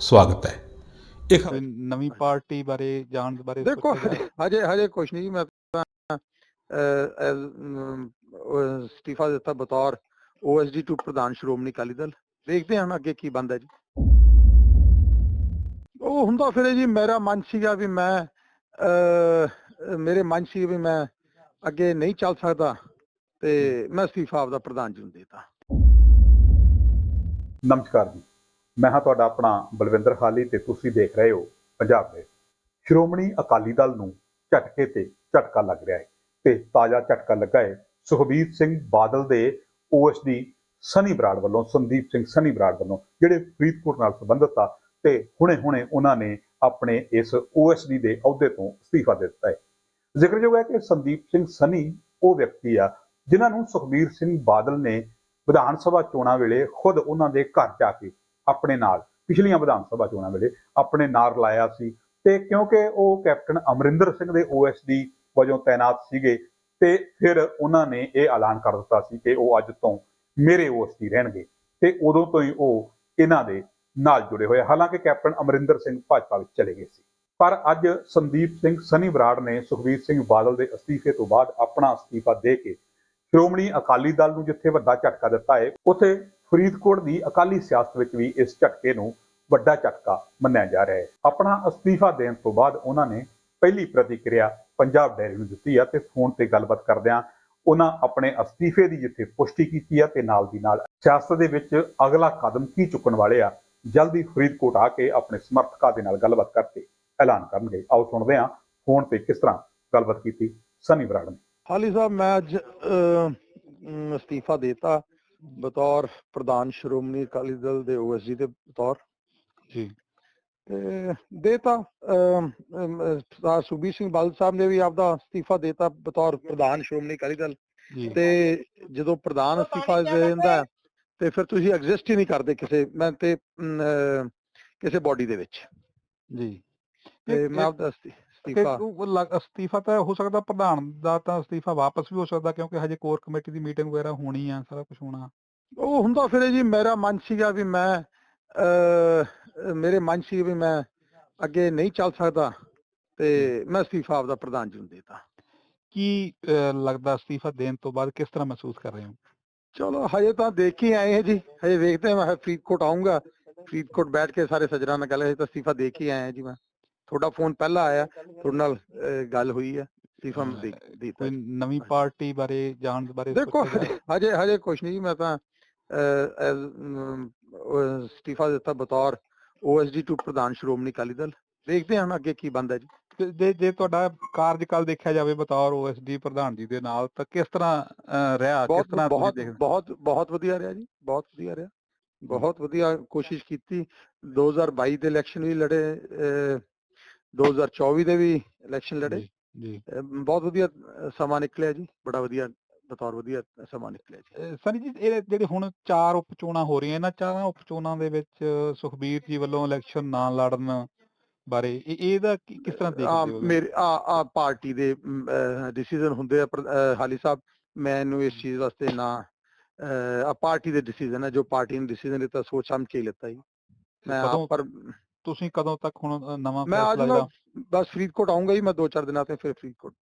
ਸਵਾਗਤ ਹੈ। ਇਹ ਨਵੀਂ ਪਾਰਟੀ ਬਾਰੇ ਜਾਣ ਦੇ ਬਾਰੇ ਦੇਖੋ ਹਜੇ ਹਜੇ ਕੁਛ ਨਹੀਂ ਮੈਂ ਅਮ, ਉਹ ਅਸਤੀਫਾ ਦਿੱਤਾ ਬਤੌਰ OSD2 ਪ੍ਰਧਾਨ ਸ਼੍ਰੋਮਣੀ ਅਕਾਲੀ ਦਲ। ਦੇਖਦੇ ਹਾਂ ਅੱਗੇ ਕੀ ਬਣਦਾ ਜੀ। ਉਹ ਹੁੰਦਾ ਫਿਰ ਜੀ ਮੇਰਾ ਮਨ ਸੀਗਾ ਵੀ ਮੈਂ ਮੇਰੇ ਮਨ ਸੀ ਵੀ ਮੈਂ ਅੱਗੇ ਨਹੀਂ ਚੱਲ ਸਕਦਾ ਤੇ ਮੈਂ ਅਸਤੀਫਾ ਆਪਦਾ ਪ੍ਰਧਾਨ ਜੀ ਨੂੰ ਦੇਤਾ। ਨਮਸਕਾਰ ਜੀ। ਮੈਂ ਹਾਂ ਤੁਹਾਡਾ ਆਪਣਾ ਬਲਵਿੰਦਰ ਹਾਲੀ ਤੇ ਤੁਸੀਂ ਦੇਖ ਰਹੇ ਹੋ ਪੰਜਾਬ ਦੇ। ਸ਼੍ਰੋਮਣੀ ਅਕਾਲੀ ਦਲ ਨੂੰ ਝਟਕੇ ਤੇ ਝਟਕਾ ਲੱਗ ਰਿਹਾ ਹੈ ਤੇ ਤਾਜ਼ਾ ਝਟਕਾ ਲੱਗਾ ਹੈ ਸੁਖਬੀਰ ਸਿੰਘ ਬਾਦਲ ਦੇ ਓਐਸਡੀ ਸਨੀ ਬਰਾੜ ਵੱਲੋਂ, ਸੰਦੀਪ ਸਿੰਘ ਸਨੀ ਬਰਾੜ ਵੱਲੋਂ, ਜਿਹੜੇ ਫਰੀਦਕੋਟ ਨਾਲ ਸੰਬੰਧਿਤ ਆ ਤੇ ਹੁਣੇ-ਹੁਣੇ ਉਹਨਾਂ ਨੇ ਆਪਣੇ ਇਸ ਓਐਸਡੀ ਦੇ ਅਹੁਦੇ ਤੋਂ ਅਸਤੀਫਾ ਦੇ ਦਿੱਤਾ ਹੈ। ਜ਼ਿਕਰਯੋਗ ਹੈ ਕਿ ਸੰਦੀਪ ਸਿੰਘ ਸਨੀ ਉਹ ਵਿਅਕਤੀ ਆ ਜਿਨ੍ਹਾਂ ਨੂੰ ਸੁਖਬੀਰ ਸਿੰਘ ਬਾਦਲ ਨੇ ਵਿਧਾਨ ਸਭਾ ਚੋਣਾਂ ਵੇਲੇ ਖੁਦ ਉਹਨਾਂ ਦੇ ਘਰ ਜਾ ਕੇ ਆਪਣੇ ਨਾਲ। ਪਿਛਲੀਆਂ ਵਿਧਾਨ ਸਭਾ ਚੋਣਾਂ ਵੇਲੇ ਆਪਣੇ ਨਾਲ ਲਾਇਆ ਸੀ ਤੇ ਕਿਉਂਕਿ ਉਹ ਕੈਪਟਨ ਅਮਰਿੰਦਰ ਸਿੰਘ ਦੇ ਓਐਸਡੀ ਵਜੋਂ ਤਾਇਨਾਤ ਸੀਗੇ ਤੇ ਫਿਰ ਉਹਨਾਂ ਨੇ ਇਹ ਐਲਾਨ ਕਰ ਦਿੱਤਾ ਸੀ ਕਿ ਉਹ ਅੱਜ ਤੋਂ ਮੇਰੇ ਓਐਸਡੀ ਰਹਿਣਗੇ ਤੇ ਉਦੋਂ ਤੋਂ ਹੀ ਉਹ ਇਹਨਾਂ ਦੇ ਨਾਲ ਜੁੜੇ ਹੋਏ ਹਾਲਾਂਕਿ ਕੈਪਟਨ ਅਮਰਿੰਦਰ ਸਿੰਘ ਭਾਜਪਾ ਵਿੱਚ ਚਲੇ ਗਏ ਸੀ। ਪਰ ਅੱਜ ਸੰਦੀਪ ਸਿੰਘ ਸਨੀ ਬਰਾੜ ਨੇ ਸੁਖਬੀਰ ਸਿੰਘ ਬਾਦਲ ਦੇ ਅਸਤੀਫੇ ਤੋਂ ਬਾਅਦ ਆਪਣਾ ਅਸਤੀਫਾ ਦੇ ਕੇ ਸ਼੍ਰੋਮਣੀ ਅਕਾਲੀ ਦਲ ਨੂੰ ਜਿੱਥੇ ਵੱਡਾ ਝਟਕਾ ਦਿੱਤਾ ਹੈ, ਉੱਥੇ ਫਰੀਦਕੋਟ ਦੀ ਅਕਾਲੀ ਸਿਆਸਤ ਵਿੱਚ ਵੀ ਇਸ ਝਟਕੇ ਨੂੰ ਵੱਡਾ ਝਟਕਾ ਮੰਨਿਆ ਜਾ ਰਿਹਾ ਹੈ। ਆਪਣਾ ਅਸਤੀਫਾ ਦੇਣ ਤੋਂ ਬਾਅਦ ਉਹਨਾਂ ਨੇ ਪਹਿਲੀ ਪ੍ਰਤੀਕਿਰਿਆ ਪੰਜਾਬ ਡੈਰੀ ਨੂੰ ਦਿੱਤੀ ਆ ਤੇ ਫੋਨ ਤੇ ਗੱਲਬਾਤ ਕਰਦਿਆਂ ਉਹਨਾਂ ਆਪਣੇ ਅਸਤੀਫੇ ਦੀ ਜਿੱਥੇ ਪੁਸ਼ਟੀ ਕੀਤੀ ਆ ਤੇ ਨਾਲ ਦੀ ਨਾਲ ਸਿਆਸਤ ਦੇ ਵਿੱਚ ਅਗਲਾ ਕਦਮ ਕੀ ਚੁੱਕਣ ਵਾਲੇ ਆ, ਜਲਦੀ ਫਰੀਦਕੋਟ ਆ ਕੇ ਆਪਣੇ ਸਮਰਥਕਾਂ ਦੇ ਨਾਲ ਗੱਲਬਾਤ ਕਰਕੇ ਐਲਾਨ ਕਰਨਗੇ। ਆਓ ਸੁਣਦੇ ਹਾਂ ਫੋਨ ਤੇ ਕਿਸ ਤਰ੍ਹਾਂ ਗੱਲਬਾਤ ਕੀਤੀ ਸਨੀ ਬਰਾੜ ਨੇ। ਹਾਲੀ ਸਾਹਿਬ, ਮੈਂ ਅੱਜ ਅਸਤੀਫਾ ਦੇਤਾ। ਬਤੌਰ ਪ੍ਰਧਾਨ ਸ਼੍ਰੋਮਣੀ ਅਕਾਲੀ ਦਲ ਦੇ OSD ਦੇ ਬਤੌਰ। ਜੀ। ਤੇ ਦੇਤਾ ਸਰਦਾਰ ਸੁਖਬੀਰ ਸਿੰਘ ਬਾਦਲ ਸਾਹਿਬ ਨੇ ਵੀ ਆਪਦਾ ਅਸਤੀਫਾ ਦੇਤਾ ਬਤੌਰ ਪ੍ਰਧਾਨ ਸ਼੍ਰੋਮਣੀ ਅਕਾਲੀ ਦਲ। ਤੇ ਜਦੋਂ ਪ੍ਰਧਾਨ ਅਸਤੀਫਾ ਦੇ ਦਿੰਦਾ ਤੇ ਫਿਰ ਤੁਸੀਂ ਐਗਜ਼ਿਸਟ ਹੀ ਨਹੀਂ ਕਰਦੇ ਕਿਸੇ ਮੈਂ ਤੇ ਕਿਸੇ ਬਾਡੀ ਦੇ ਵਿੱਚ। ਜੀ। ਤੇ ਮੈਂ ਆਪਦਾ ਕਿ ਅਸਤੀਫਾ ਉਹ ਲੱਗ- ਅਸਤੀਫਾ ਤਾਂ ਹੋ ਸਕਦਾ ਪ੍ਰਧਾਨ ਦਾ ਤਾਂ ਅਸਤੀਫਾ ਵਾਪਸ ਵੀ ਹੋ ਸਕਦਾ ਕਿਉਂਕਿ ਹਜੇ ਕੋਰ ਕਮੇਟੀ ਦੀ ਮੀਟਿੰਗ ਵਗੈਰਾ ਹੋਣੀ ਆ ਸਾਰਾ ਕੁਝ ਹੋਣਾ। ਉਹ ਹੁੰਦਾ ਫਿਰ ਜੀ ਮੇਰਾ ਮਨ ਸੀਗਾ ਵੀ ਮੈਂ ਅਹ, ਮੇਰੇ ਮਨ ਸੀ ਵੀ ਮੈਂ ਅੱਗੇ ਨਹੀਂ ਚੱਲ ਸਕਦਾ ਤੇ ਮੈਂ ਅਸਤੀਫਾ ਆਪਦਾ ਪ੍ਰਧਾਨ ਜੀ ਨੂੰ ਦੇਤਾ। ਕੀ ਅਹ, ਲੱਗਦਾ ਅਸਤੀਫਾ ਦੇਣ ਤੋਂ ਬਾਅਦ ਕਿਸ ਤਰ੍ਹਾਂ ਮਹਿਸੂਸ ਕਰ ਰਹੇ ਹੋ? ਚਲੋ ਹਜੇ ਤਾਂ ਦੇਖ ਹੀ ਆਏ ਹਾਂ ਜੀ ਹਜੇ ਵੇਖਦੇ ਹਾਂ ਮੈਂ ਫਰੀਦਕੋਟ ਆਉਂਗਾ ਫਰੀਦਕੋਟ ਬੈਠ ਕੇ ਸਾਰੇ ਸੱਜਣਾ ਨਾਲ ਗੱਲ ਹਜੇ ਤਾਂ ਅਸਤੀਫਾ ਦੇਖ ਹੀ ਆਏ ਹਾਂ ਜੀ ਮੈਂ। ਤੁਹਾਡਾ ਫੋਨ ਪਹਿਲਾਂ ਆਇਆ ਤੁਹਾਡੇ ਨਾਲ ਅਹ, ਗੱਲ ਹੋਈ ਹੈ ਅਸਤੀਫਾ ਮੈਂ ਦੇ ਦਿੱਤਾ ਕੋਈ ਨਵੀਂ ਪਾਰਟੀ ਬਾਰੇ ਜਾਣ ਦੇ ਬਾਰੇ ਦੇਖੋ ਸੋਚਿਆ ਹਜੇ ਹਜੇ ਹਜੇ ਕੁਛ ਨਹੀਂ ਮੈਂ ਤਾਂ ਅਹ, as, ਅਮ, ਉਹ ਅਸਤੀਫਾ ਦਿੱਤਾ ਬਤੌਰ OSD2 ਪ੍ਰਧਾਨ ਸ਼੍ਰੋਮਣੀ ਅਕਾਲੀ ਦਲ। ਦੇਖਦੇ ਹਾਂ ਹੁਣ ਅੱਗੇ ਕੀ ਬਣਦਾ ਜੀ। ਤੇ ਜੇ ਜੇ ਤੁਹਾਡਾ ਕਾਰਜਕਾਲ ਦੇਖਿਆ ਜਾਵੇ ਬਤੌਰ ਓਐਸਡੀ ਪ੍ਰਧਾਨ ਜੀ ਦੇ ਨਾਲ ਤਾਂ ਕਿਸ ਤਰ੍ਹਾਂ ਅਹ, ਰਿਹਾ ਕਿਸ ਬਹੁਤ ਤਰ੍ਹਾਂ ਤੁਸੀਂ ਬਹੁਤ ਦੇਖਦੇ? ਬਹੁਤ ਬਹੁਤ ਵਧੀਆ ਰਿਹਾ ਜੀ ਬਹੁਤ ਵਧੀਆ ਰਿਹਾ। ਬਹੁਤ ਵਧੀਆ ਕੋਸ਼ਿਸ਼ ਕੀਤੀ। 2022 ਦੇ ਇਲੈਕਸ਼ਨ ਵੀ ਲੜੇ ਅਹ, 2024 ਦੇ ਵੀ ਇਲੈਕਸ਼ਨ ਲੜੇ। ਜੀ, ਬਹੁਤ ਵਧੀਆ ਸਮਾਂ ਨਿਕਲਿਆ ਜੀ। ਬੜਾ ਵਧੀਆ ਬਤੌਰ ਵਧੀਆ ਸਮਾਂ ਨਿਕਲਿਆ ਜੀ। ਸਨੀ ਜੀ ਇਹ ਜਿਹੜੇ ਹੁਣ ਚਾਰ ਉਪਚੋਣਾਂ ਹੋ ਰਹੀਆਂ ਇਹਨਾਂ ਚਾਰਾਂ ਉਪਚੋਣਾਂ ਦੇ ਵਿੱਚ ਸੁਖਬੀਰ ਜੀ ਵੱਲੋਂ ਇਲੈਕਸ਼ਨ ਨਾ ਲੜਨ ਬਾਰੇ ਇਹ ਇਹਦਾ ਕਿਸ ਤਰ੍ਹਾਂ ਦੇਖਦੇ ਹੋ ਮੇਰੇ ਆ ਆ ਪਾਰਟੀ ਦੇ ਡਿਸੀਜਨ ਹੁੰਦੇ ਆ ਹਾਲੀ ਸਾਹਿਬ ਮੈਨੂੰ ਇਸ ਚੀਜ਼ ਵਾਸਤੇ ਨਾ ਆ ਪਾਰਟੀ ਦੇ ਡਿਸੀਜਨ ਹੈ ਜੋ ਪਾਰਟੀ ਨੇ ਡਿਸੀਜਨ ਲਿੱਤਾ ਸੋਚ ਸਮਝ ਕੇ ਲਿੱਤਾ ਜੀ। ਮੈਂ ਪਰ ਤੁਸੀਂ ਕਦੋਂ ਤੱਕ ਹੁਣ ਅ, ਨਵਾਂ ਮੈਂ ਫੈਸਲਾ ਅੱਜ ਜਿਹੜਾ ਨਾ ਬਸ ਫਰੀਦਕੋਟ ਆਉਂਗਾ ਹੀ ਮੈਂ ਦੋ ਚਾਰ ਦਿਨਾਂ ਤੇ ਫਿਰ ਫਰੀਦਕੋਟ।